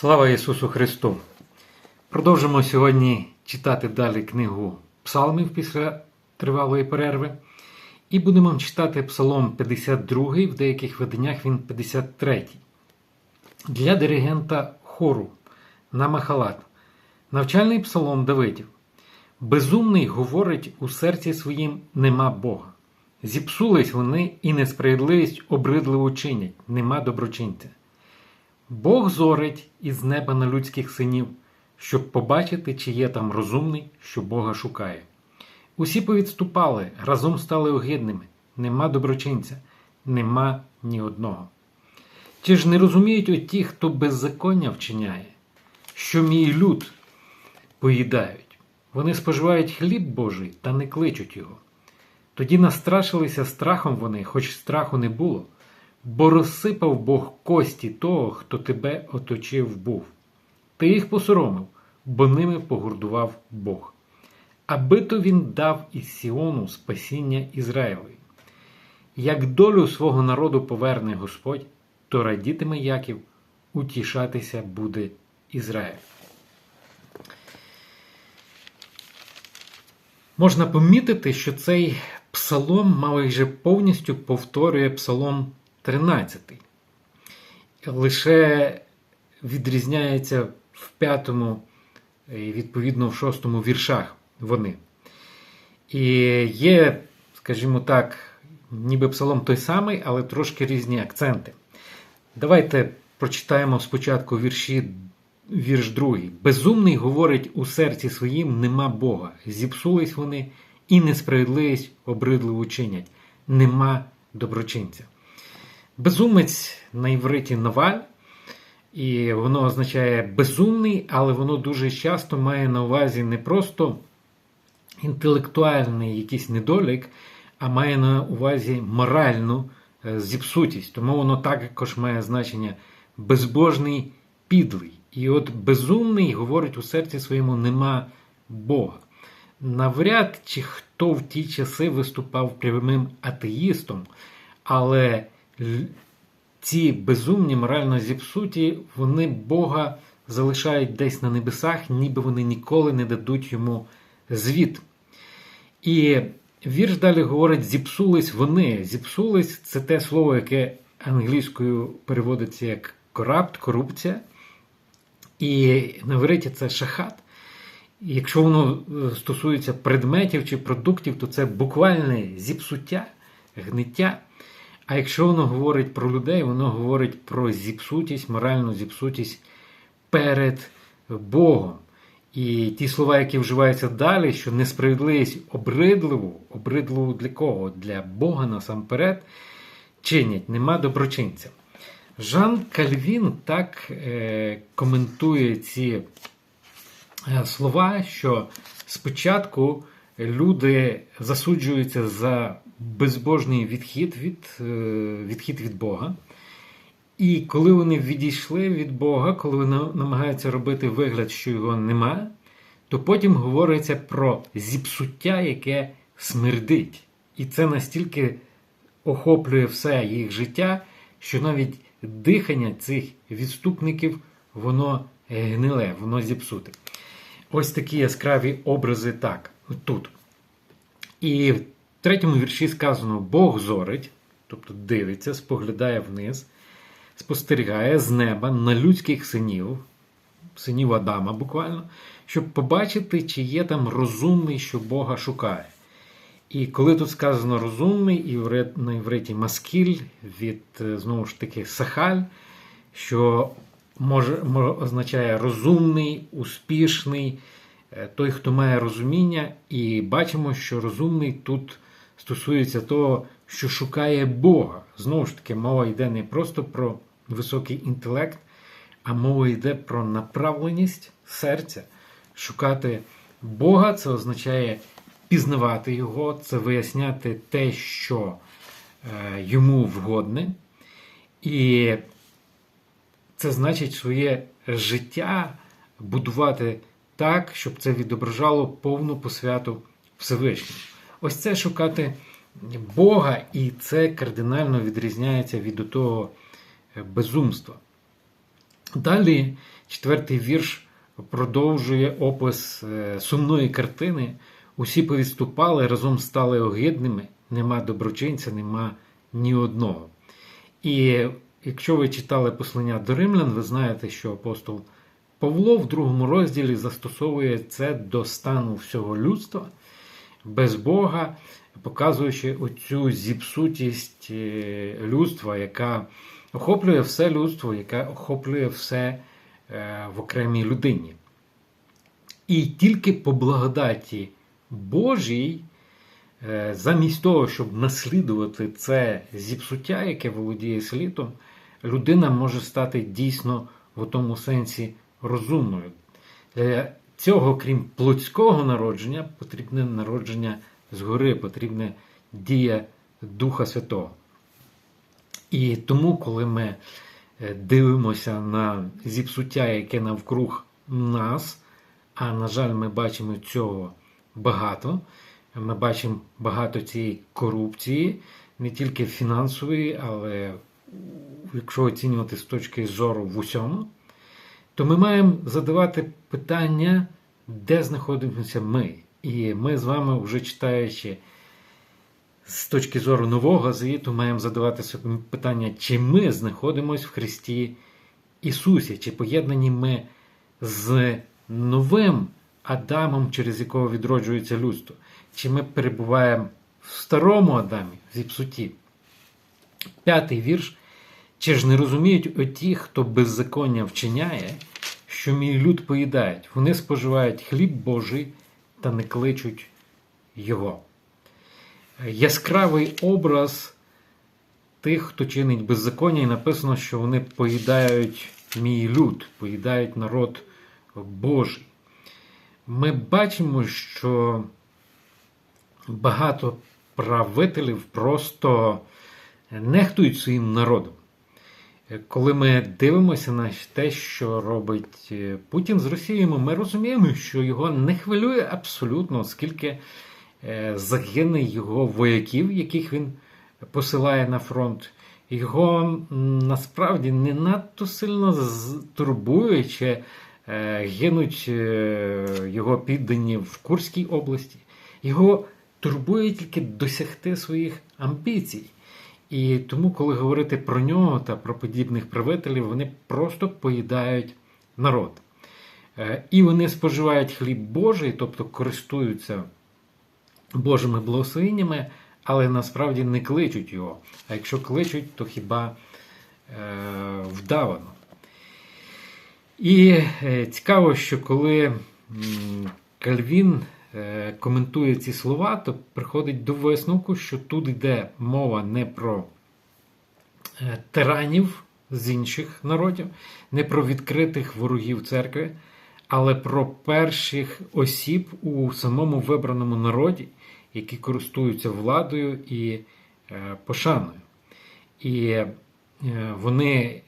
Слава Ісусу Христу! Продовжимо сьогодні читати далі книгу Псалмів після тривалої перерви. І будемо читати Псалом 52, в деяких виданнях він 53. Для диригента хору на Махалат. Навчальний псалом Давидів. Безумний говорить у серці своїм нема Бога. Зіпсулись вони і несправедливість обридливо чинять, нема доброчинця. Бог зорить із неба на людських синів, щоб побачити, чи є там розумний, що Бога шукає. Усі повідступали, разом стали огидними, нема доброчинця, нема ні одного. Чи ж не розуміють оті, хто беззаконня вчиняє, що мій люд поїдають? Вони споживають хліб Божий та не кличуть його. Тоді настрашилися страхом вони, хоч страху не було, бо розсипав Бог кості того, хто тебе оточив був. Ти їх посоромив, бо ними погордував Бог. Аби то він дав із Сіону спасіння Ізраїлеві. Як долю свого народу поверне Господь, то радітиме Яків, утішатися буде Ізраїль. Можна помітити, що цей псалом майже повністю повторює псалом 13. Лише відрізняється в п'ятому і відповідно в шостому віршах вони. І є, скажімо так, ніби псалом той самий, але трошки різні акценти. Давайте прочитаємо спочатку вірші, вірш другий. Безумний говорить у серці своїм нема Бога. Зіпсулись вони і несправедливість обридливо чинять. Нема доброчинця. Безумець на івриті наваль, і воно означає безумний, але воно дуже часто має на увазі не просто інтелектуальний якийсь недолік, а має на увазі моральну е, зіпсутість. Тому воно також має значення безбожний підлий. І от безумний говорить у серці своєму нема Бога. Навряд чи хто в ті часи виступав прямим атеїстом, але ці безумні, морально зіпсуті, вони Бога залишають десь на небесах, ніби вони ніколи не дадуть йому звіт. І вірш далі говорить: зіпсулись вони. Зіпсулись це те слово, яке англійською переводиться як корапт, корупція. І на ивриті це шахат. Якщо воно е, стосується предметів чи продуктів, то це буквальне зіпсуття, гниття. А якщо воно говорить про людей, воно говорить про зіпсутість, моральну зіпсутість перед Богом. І ті слова, які вживаються далі, що несправедливість обридливу, обридливу для кого? Для Бога насамперед чинять, нема доброчинця. Жан Кальвін так е, коментує ці е, слова, що спочатку люди засуджуються за безбожний відхід від, е, відхід від Бога. І коли вони відійшли від Бога, коли вони намагаються робити вигляд, що його нема, то потім говориться про зіпсуття, яке смердить. І це настільки охоплює все їх життя, що навіть дихання цих відступників, воно гниле, воно зіпсуте. Ось такі яскраві образи так, тут. І в третьому вірші сказано: Бог зорить, тобто дивиться, споглядає вниз, спостерігає з неба на людських синів, синів Адама буквально, щоб побачити, чи є там розумний, що Бога шукає. І коли тут сказано розумний, і на івриті маскіль від знову ж таки сахаль, що може, може означає розумний, успішний, той, хто має розуміння, і бачимо, що розумний тут стосується того, що шукає Бога. Знову ж таки, мова йде не просто про високий інтелект, а мова йде про направленість серця. Шукати Бога це означає пізнавати Його, це виясняти те, що е, йому вгодне. І це значить своє життя будувати так, щоб це відображало повну посвяту Всевишньому. Ось це шукати Бога, і це кардинально відрізняється від того безумства. Далі четвертий вірш продовжує опис е, сумної картини. Усі повідступали, разом стали огидними, нема доброчинця, нема ні одного. І якщо ви читали послання до римлян, ви знаєте, що апостол Павло в другому розділі застосовує це до стану всього людства без Бога, показуючи оцю зіпсутість е, людства, яка охоплює все людство, яка охоплює все е, в окремій людині. І тільки по благодаті Божій, е, замість того, щоб наслідувати це зіпсуття, яке володіє світом, людина може стати дійсно в тому сенсі розумною. Цього, крім плотського народження, потрібне народження згори, потрібна дія Духа Святого. І тому, коли ми е, дивимося на зіпсуття, яке навкруг нас, а на жаль, ми бачимо цього багато. Ми бачимо багато цієї корупції, не тільки фінансової, але якщо оцінювати з точки зору в усьому, то ми маємо задавати питання, де знаходимося ми. І ми з вами, вже читаючи з точки зору нового звіту, маємо задавати собі питання, чи ми знаходимося в Христі Ісусі, чи поєднані ми з новим Адамом, через якого відроджується людство, чи ми перебуваємо в старому Адамі, в зіпсуті. П'ятий вірш. Чи ж не розуміють оті, хто беззаконня вчиняє, що мій люд поїдають? Вони споживають хліб Божий та не кличуть його. Яскравий образ тих, хто чинить беззаконня, і написано, що вони поїдають мій люд, поїдають народ Божий. Ми бачимо, що багато правителів просто нехтують своїм народом. Коли ми дивимося на те, що робить Путін з Росією, ми розуміємо, що його не хвилює абсолютно, оскільки загине його вояків, яких він посилає на фронт. Його насправді не надто сильно турбує, чи гинуть його піддані в Курській області. Його турбує тільки досягти своїх амбіцій. І тому, коли говорити про нього та про подібних правителів, вони просто поїдають народ. І вони споживають хліб Божий, тобто користуються Божими благословеннями, але насправді не кличуть його. А якщо кличуть, то хіба е, вдавано. І е, цікаво, що коли Кальвін е, коментує ці слова, то приходить до висновку, що тут йде мова не про е, тиранів з інших народів, не про відкритих ворогів церкви, але про перших осіб у самому вибраному народі, які користуються владою і е, пошаною. І е, вони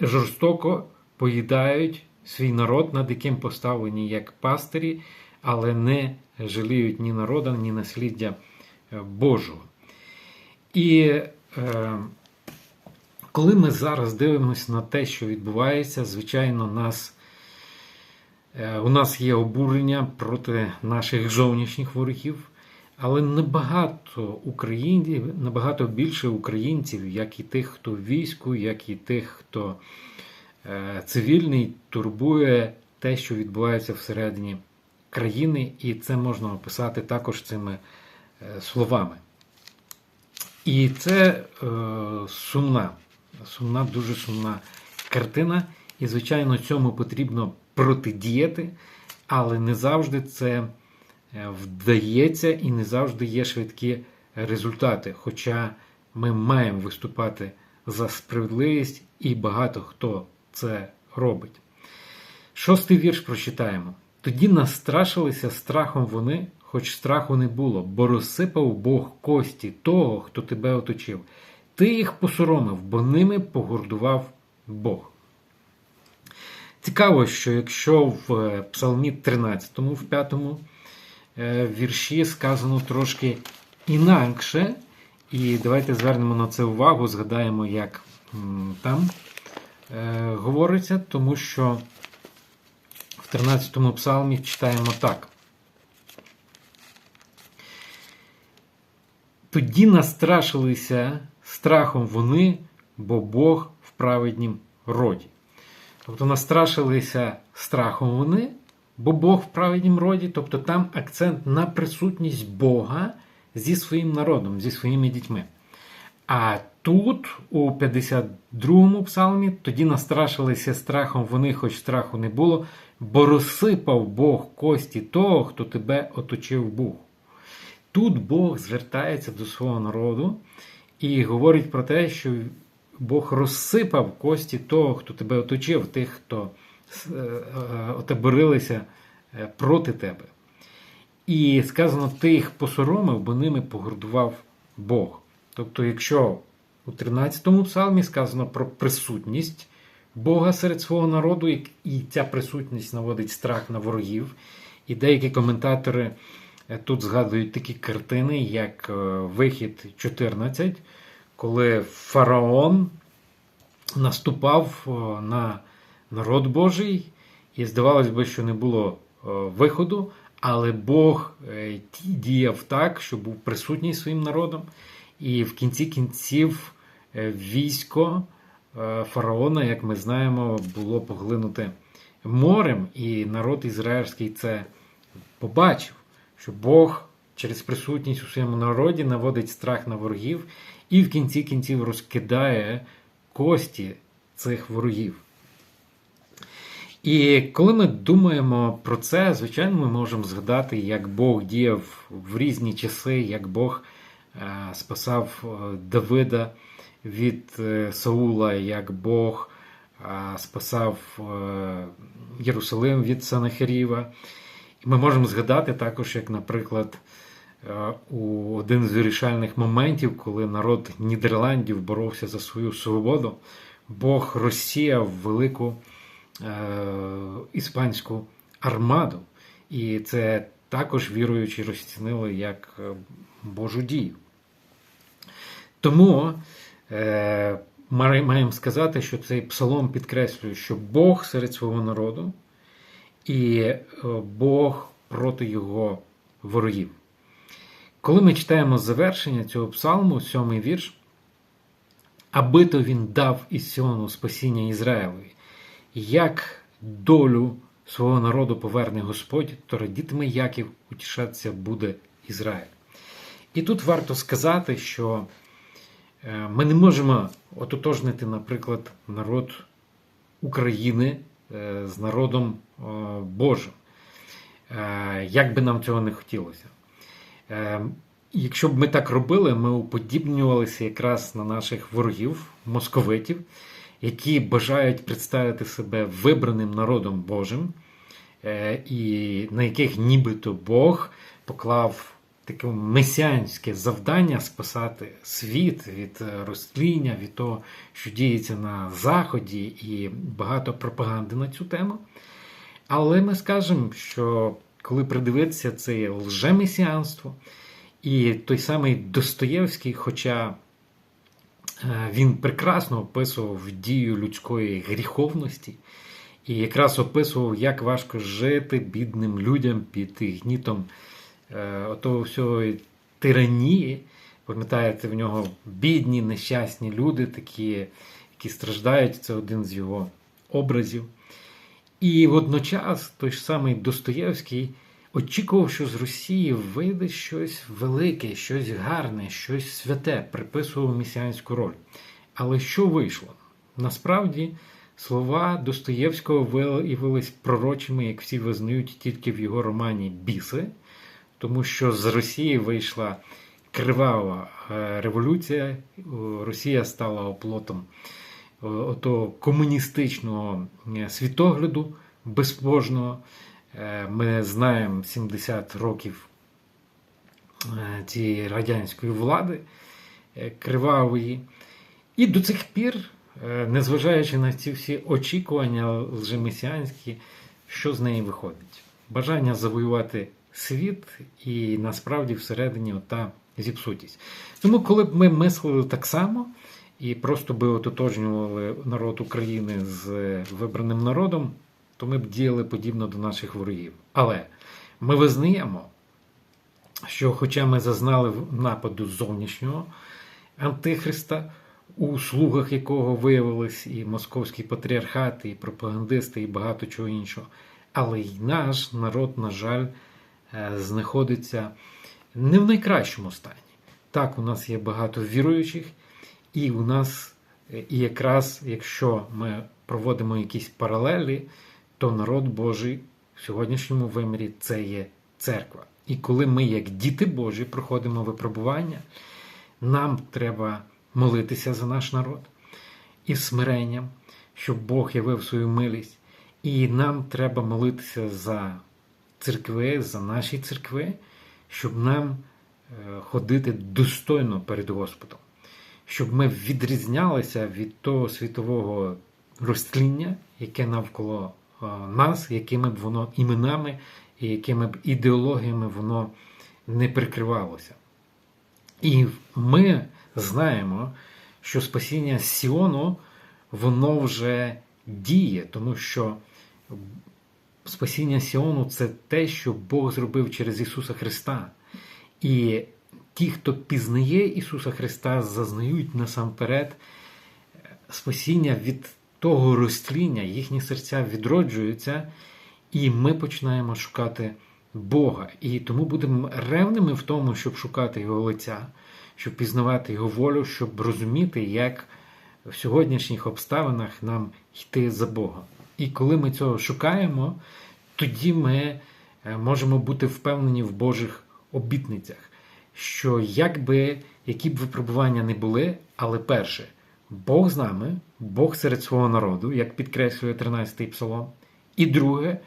жорстоко поїдають свій народ, над яким поставлені як пастирі, але не жаліють ні народа, ні насліддя Божого. І е, коли ми зараз дивимося на те, що відбувається, звичайно, нас, е, у нас є обурення проти наших зовнішніх ворогів. Але набагато українців, набагато більше українців, як і тих, хто в війську, як і тих, хто е, цивільний, турбує те, що відбувається всередині країни, і це можна описати також цими е, словами. І це е, сумна, сумна, дуже сумна картина. І, звичайно, цьому потрібно протидіяти, але не завжди це. Е, вдається і не завжди є швидкі результати. Хоча ми маємо виступати за справедливість, і багато хто це робить. Шостий вірш прочитаємо. Тоді настрашилися страхом вони, хоч страху не було, бо розсипав Бог кості того, хто тебе оточив. Ти їх посоромив, бо ними погордував Бог. Цікаво, що якщо в е, Псалмі 13, в 5 Е, вірші сказано трошки інакше. І давайте звернемо на це увагу, згадаємо, як там е, говориться, тому що 13 му псалмі читаємо так. Тоді настрашилися страхом вони, бо Бог в праведнім роді. Тобто настрашилися страхом вони, бо Бог в праведнім роді, тобто там акцент на присутність Бога зі своїм народом, зі своїми дітьми. А тут, у 52-му псалмі, тоді настрашилися страхом вони, хоч страху не було, бо розсипав Бог кості того, хто тебе оточив Бог. Тут Бог звертається до свого народу і говорить про те, що Бог розсипав кості того, хто тебе оточив, тих, хто е, е, отаборилися е, проти тебе. І сказано, ти їх посоромив, бо ними погордував Бог. Тобто, якщо у 13-му псалмі сказано про присутність Бога серед свого народу, і ця присутність наводить страх на ворогів, і деякі коментатори тут згадують такі картини, як Вихід 14, коли фараон наступав на народ Божий, і здавалось би, що не було виходу, але Бог е, діяв так, що був присутній своїм народом, і в кінці кінців е, військо е, фараона, як ми знаємо, було поглинуте морем, і народ ізраїльський це побачив, що Бог через присутність у своєму народі наводить страх на ворогів і в кінці кінців розкидає кості цих ворогів. І коли ми думаємо про це, звичайно, ми можемо згадати, як Бог діяв в різні часи, як Бог е, спасав е, Давида від е, Саула, як Бог спасав Єрусалим від Санахаріва. І ми можемо згадати також, як, наприклад, у один з вирішальних моментів, коли народ Нідерландів боровся за свою свободу, Бог розсіяв велику. Е, іспанську армаду. І це також віруючі розцінили як е, Божу дію. Тому е, маємо сказати, що цей псалом підкреслює, що Бог серед свого народу і Бог проти його ворогів. Коли ми читаємо завершення цього псалму, сьомий вірш, аби то він дав із спасіння Ізраїлові, як долю свого народу поверне Господь, то радітиме Яків, утішатися буде Ізраїль. І тут варто сказати, що е, ми не можемо ототожнити, наприклад, народ України е, з народом Божим. Е, як би нам цього не хотілося. Якщо б ми так робили, ми уподібнювалися якраз на наших ворогів, московитів, які бажають представити себе вибраним народом Божим, е, і на яких нібито Бог поклав таке месіанське завдання спасати світ від розтління, від того, що діється на Заході, і багато пропаганди на цю тему. Але ми скажемо, що коли придивитися це лжемесіанство, і той самий Достоєвський, хоча Е, він прекрасно описував дію людської гріховності і якраз описував, як важко жити бідним людям під гнітом е, отого всього тиранії. Пам'ятаєте, в нього бідні, нещасні люди, такі, які страждають, це один з його образів. І водночас той ж самий Достоєвський очікував, що з Росії вийде щось велике, щось гарне, щось святе, приписував місіанську роль. Але що вийшло? Насправді слова Достоєвського виявились пророчими, як всі визнають, тільки в його романі Біси, тому що з Росії вийшла кривава е, революція, Росія стала оплотом того комуністичного е, світогляду безбожного. Е, ми знаємо 70 років е, цієї радянської влади е, кривавої. І до цих пір, незважаючи на ці всі очікування лжемесіанські, що з неї виходить? Бажання завоювати світ і насправді всередині ота зіпсутість. Тому, коли б ми мислили так само, і просто би ототожнювали народ України з вибраним народом, то ми б діяли подібно до наших ворогів. Але ми визнаємо, що, хоча ми зазнали нападу зовнішнього антихриста, у слугах якого виявились і московський патріархат, і пропагандисти, і багато чого іншого, але й наш народ, на жаль, знаходиться не в найкращому стані. Так, у нас є багато віруючих, і у нас, е, і якраз якщо ми проводимо якісь паралелі, то народ Божий в сьогоднішньому вимірі це є церква. І коли ми, як діти Божі, проходимо випробування, нам треба молитися за наш народ із смиренням, щоб Бог явив свою милість. І нам треба молитися за церкви, за наші церкви, щоб нам е, ходити достойно перед Господом, щоб ми відрізнялися від того світового розтління, яке навколо е, нас, якими б воно іменами і якими б ідеологіями воно не прикривалося. І ми знаємо, що спасіння Сіону, воно вже діє, тому що спасіння Сіону це те, що Бог зробив через Ісуса Христа. І ті, хто пізнає Ісуса Христа, зазнають насамперед спасіння від того розтління, їхні серця відроджуються, і ми починаємо шукати Бога. І тому будемо ревними в тому, щоб шукати Його лиця, щоб пізнавати Його волю, щоб розуміти, як в сьогоднішніх обставинах нам йти за Богом. І коли ми цього шукаємо, тоді ми е, можемо бути впевнені в Божих обітницях, що якби які б випробування не були, але перше, Бог з нами, Бог серед свого народу, як підкреслює 13-й псалом. І друге,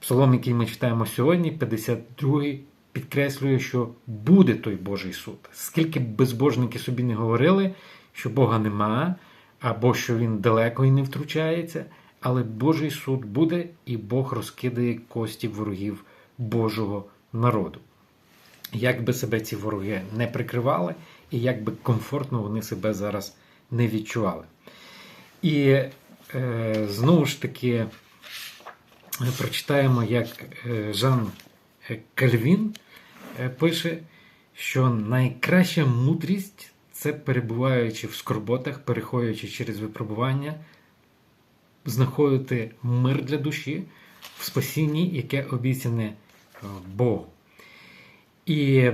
псалом, який ми читаємо сьогодні, 52-й, підкреслює, що буде той Божий суд. Скільки б безбожники собі не говорили, що Бога нема, або що Він далеко і не втручається, але Божий суд буде, і Бог розкидає кості ворогів Божого народу. Як би себе ці вороги не прикривали, і як би комфортно вони себе зараз не відчували. І е, знову ж таки прочитаємо, як е, Жан Кальвін е, пише, що найкраща мудрість це перебуваючи в скорботах, переходячи через випробування, знаходити мир для душі в спасінні, яке обіцяне е, Богу. І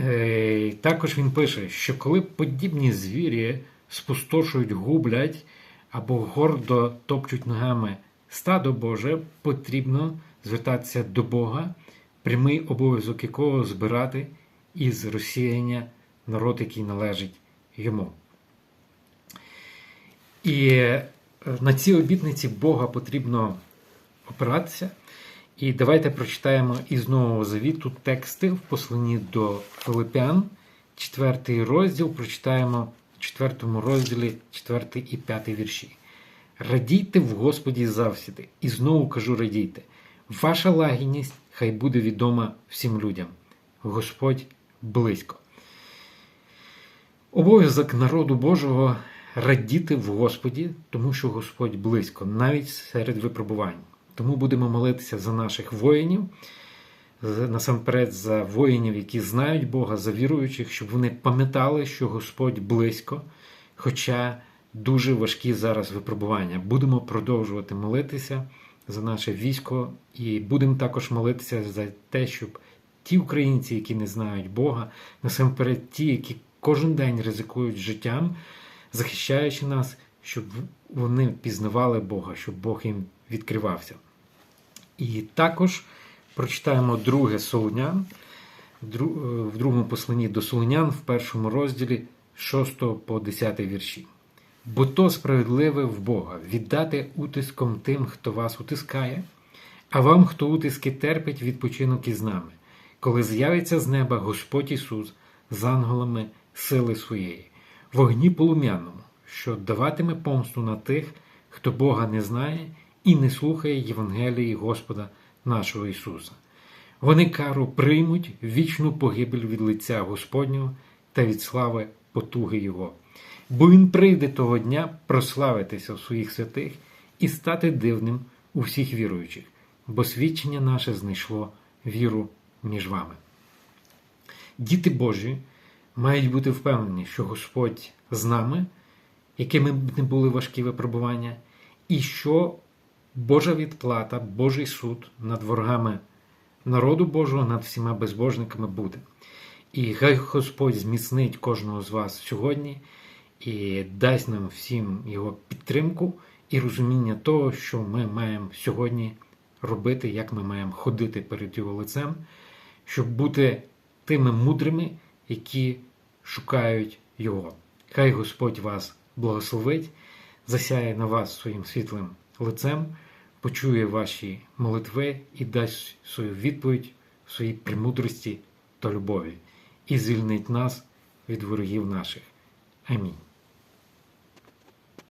е, також він пише, що коли подібні звірі спустошують, гублять або гордо топчуть ногами стадо Боже, потрібно звертатися до Бога, прямий обов'язок якого збирати із розсіяння народ, який належить йому. І на ці обітниці Бога потрібно опиратися. І давайте прочитаємо із Нового Завіту тексти в посланні до Филипян, 4 розділ, прочитаємо в 4 розділі 4 і 5 вірші. Радійте в Господі завсіди, і знову кажу радійте. Ваша лагідність хай буде відома всім людям. Господь близько. Обов'язок народу Божого радіти в Господі, тому що Господь близько, навіть серед випробувань. Тому будемо молитися за наших воїнів, насамперед за воїнів, які знають Бога, за віруючих, щоб вони пам'ятали, що Господь близько, хоча дуже важкі зараз випробування. Будемо продовжувати молитися за наше військо, і будемо також молитися за те, щоб ті українці, які не знають Бога, насамперед ті, які кожен день ризикують життям, захищаючи нас, щоб вони пізнавали Бога, щоб Бог їм відкривався. І також прочитаємо друге Солунян в другому посланні до Солунян в першому розділі 6 по 10 вірші. Бо то справедливе в Бога віддати утиском тим, хто вас утискає, а вам, хто утиски терпить, відпочинок із нами, коли з'явиться з неба Господь Ісус з ангелами сили своєї, вогні полум'яному, що даватиме помсту на тих, хто Бога не знає і не слухає Євангелії Господа нашого Ісуса. Вони кару приймуть вічну погибель від лиця Господнього та від слави потуги Його. бо Він прийде того дня прославитися в своїх святих і стати дивним у всіх віруючих, бо свідчення наше знайшло віру між вами. Діти Божі мають бути впевнені, що Господь з нами, якими б не були важкі випробування, і що Божа відплата, Божий суд над ворогами народу Божого, над всіма безбожниками буде. І хай Господь зміцнить кожного з вас сьогодні і дасть нам всім його підтримку і розуміння того, що ми маємо сьогодні робити, як ми маємо ходити перед його лицем, щоб бути тими мудрими, які шукають його. Хай Господь вас благословить, засяє на вас своїм світлим лицем, почує ваші молитви і дасть свою відповідь в своїй премудрості та любові і звільнить нас від ворогів наших. Амінь.